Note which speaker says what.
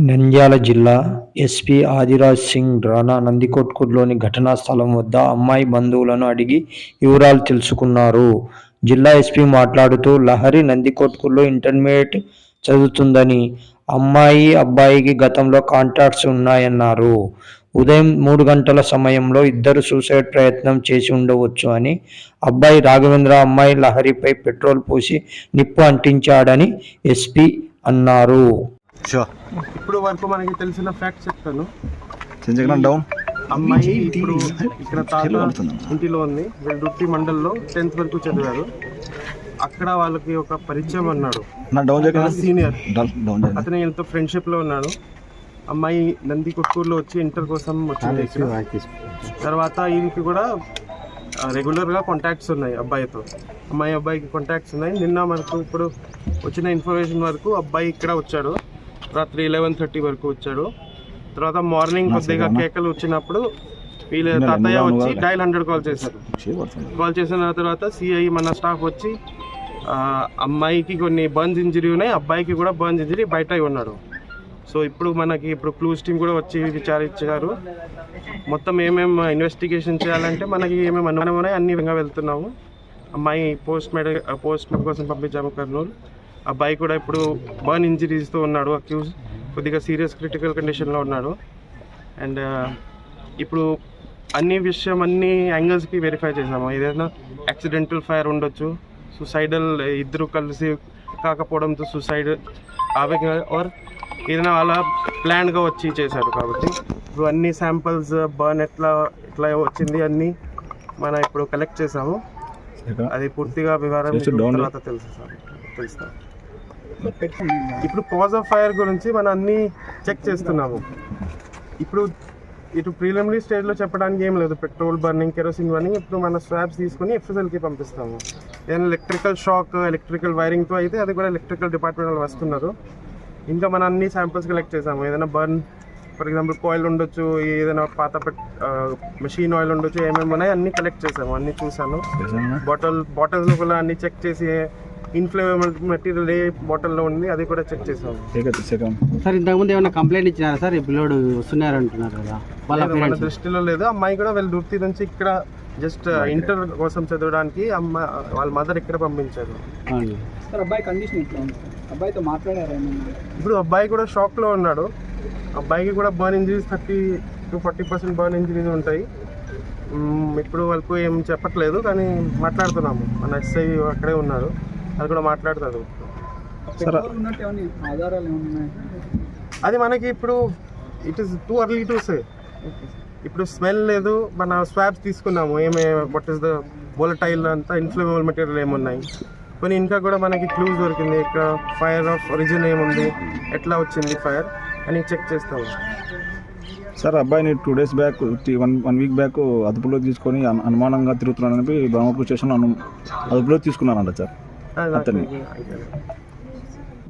Speaker 1: నంద్యాల జిల్లా ఎస్పీ ఆదిరాజ్ సింగ్ రాణా నందికొట్కూరులోని ఘటనా స్థలం వద్ద అమ్మాయి బంధువులను అడిగి వివరాలు తెలుసుకున్నారు. జిల్లా ఎస్పీ మాట్లాడుతూ లహరి నందికొట్కూరులో ఇంటర్మీడియట్ చదువుతుందని అమ్మాయి అబ్బాయికి గతంలో కాంటాక్ట్స్ ఉన్నాయన్నారు. ఉదయం మూడు గంటల సమయంలో ఇద్దరు సూసైడ్ ప్రయత్నం చేసి ఉండవచ్చు అని అబ్బాయి రాఘవేంద్ర అమ్మాయి లహరిపై పెట్రోల్ పోసి నిప్పు అంటించాడని ఎస్పీ అన్నారు.
Speaker 2: ఇప్పుడు వరకు మనకి తెలిసిన ఫ్యాక్ట్ చెప్తాను.
Speaker 3: డౌన్.
Speaker 2: అమ్మాయి ఇప్పుడు ఇక్కడ తాత ఇంటిలో ఉంది. వీళ్ళు డుట్టి మండల్లో టెన్త్ వరకు చదివారు. అక్కడ వాళ్ళకి ఒక పరిచయం అన్నాడు. సీనియర్.
Speaker 3: డౌన్ డౌన్ చేయండి.
Speaker 2: అతను వీళ్ళతో ఫ్రెండ్షిప్లో ఉన్నాడు. అమ్మాయి నంది కొట్టూరులో వచ్చి ఇంటర్ కోసం వచ్చింది తర్వాత వీళ్ళకి కూడా రెగ్యులర్గా కాంటాక్ట్స్ ఉన్నాయి అబ్బాయితో. అమ్మాయి అబ్బాయికి కాంటాక్ట్స్ ఉన్నాయి. నిన్న మనకు ఇప్పుడు వచ్చిన ఇన్ఫర్మేషన్ వరకు అబ్బాయి ఇక్కడ వచ్చాడు. రాత్రి ఎలెవెన్ థర్టీ వరకు వచ్చాడు. తర్వాత మార్నింగ్ కొద్దిగా కేకలు వచ్చినప్పుడు వీళ్ళ తాతయ్య వచ్చి డైల్ హండ్రెడ్ కాల్ చేశారు. కాల్ చేసిన తర్వాత సిఐ మన స్టాఫ్ వచ్చి అమ్మాయికి కొన్ని బర్న్స్ ఇంజరీ ఉన్నాయి అబ్బాయికి కూడా బర్న్స్ ఇంజరీ బయట ఉన్నాడు సో ఇప్పుడు మనకి ఇప్పుడు క్లూస్ టీం కూడా వచ్చి విచారించారు. మొత్తం ఏమేమి ఇన్వెస్టిగేషన్ చేయాలంటే మనకి ఏమేమి అనుమానం ఉన్నాయి అన్ని విధంగా వెళ్తున్నాము. అమ్మాయి పోస్ట్ మెడ పోస్ట్ మెడ కోసం పంపించాము కర్నూలు. అబ్బాయి కూడా ఇప్పుడు బర్న్ ఇంజరీస్తో ఉన్నాడు అక్యూజ్ కొద్దిగా సీరియస్ క్రిటికల్ కండిషన్లో ఉన్నాడు. అండ్ ఇప్పుడు అన్ని విషయం అన్ని యాంగిల్స్కి వెరిఫై చేసాము ఏదైనా యాక్సిడెంటల్ ఫైర్ ఉండొచ్చు సుసైడల్ ఇద్దరు కలిసి కాకపోవడంతో సుసైడ్ ఆమె ఆర్ ఏదైనా అలా ప్లాన్గా వచ్చి చేశారు కాబట్టి. ఇప్పుడు అన్ని శాంపిల్స్ బర్న్ ఎట్లా ఎట్లా వచ్చింది అన్నీ మనం ఇప్పుడు కలెక్ట్ చేసాము అది పూర్తిగా వివరం తర్వాత తెలుసు సార్. తెలుస్తాం. ఇప్పుడు కాజ్ ఆఫ్ ఫైర్ గురించి మనం అన్ని చెక్ చేస్తున్నాము. ఇప్పుడు ఇటు ప్రీలిమినరీ స్టేజ్లో చెప్పడానికి ఏం లేదు. పెట్రోల్ బర్నింగ్ కెరోసిన్ బర్నింగ్ ఇప్పుడు మన స్వాబ్స్ తీసుకొని ఎఫ్ఎస్ఎల్కి పంపిస్తాము. ఏదైనా ఎలక్ట్రికల్ షాక్ ఎలక్ట్రికల్ వైరింగ్తో అయితే అది కూడా ఎలక్ట్రికల్ డిపార్ట్మెంట్ వాళ్ళు వస్తున్నారు. ఇంకా మనం అన్ని శాంపిల్స్ కలెక్ట్ చేసాము ఏదైనా బర్న్ ఫర్ ఎగ్జాంపుల్ కాయిల్ ఉండొచ్చు ఏదైనా పాత మెషిన్ ఆయిల్ ఉండొచ్చు ఏమేమి ఉన్నాయి అన్ని కలెక్ట్ చేసాము అన్ని చూసాను బాటిల్ బాటిల్స్ కూడా అన్ని చెక్ చేసి ఇన్ఫ్లేమబుల్ మెటీరియల్ ఏ బాటిల్లో ఉంది అది కూడా చెక్ చేసాము
Speaker 4: సార్ ఇంతకుముందు ఏమైనా కంప్లైంట్ ఇచ్చినారా సార్? ఈ పిల్లోడు వస్తున్నారు అంటున్నారు కదా వాళ్ళ
Speaker 2: మన దృష్టిలో లేదు. అమ్మాయి కూడా వీళ్ళ వృత్తి నుంచి ఇక్కడ జస్ట్ ఇంటర్ కోసం చదవడానికి అమ్మ వాళ్ళ మదర్ ఇక్కడ పంపించారు.
Speaker 5: సార్ అబ్బాయి కండిషన్ అబ్బాయితో మాట్లాడారా
Speaker 2: ఇప్పుడు అబ్బాయి కూడా షాక్లో ఉన్నాడు. అబ్బాయికి కూడా burn injuries thirty to forty percent burn injuries ఉంటాయి. ఇప్పుడు వాళ్ళకు ఏం చెప్పట్లేదు కానీ మాట్లాడుతున్నాము. మన ఎస్ఐ అక్కడే ఉన్నారు. అది కూడా
Speaker 5: ఉన్నాయి?
Speaker 2: అది మనకి ఇప్పుడు it is too early to say ఇప్పుడు స్మెల్ లేదు మన స్వాబ్స్ తీసుకున్నాము. ఏమే వాట్ ఇస్ ద వోలటైల్ అంతా ఇన్ఫ్లమబుల్ మెటీరియల్ ఏమున్నాయి? కొన్ని ఇంకా కూడా మనకి క్లూస్ దొరికింది. ఇక్కడ ఫైర్ ఆఫ్ ఒరిజిన్ ఏముంది? ఎట్లా వచ్చింది ఫైర్ అని చెక్ చేస్తాము.
Speaker 3: సార్ అబ్బాయిని two days back one one week back అదుపులో తీసుకొని అను- అనుమానంగా తిరుగుతున్నాడని బ్రహ్మపూర్ స్టేషన్ అను అదుపులో తీసుకున్నారంట సార్.
Speaker 2: あ
Speaker 3: っ
Speaker 2: たね。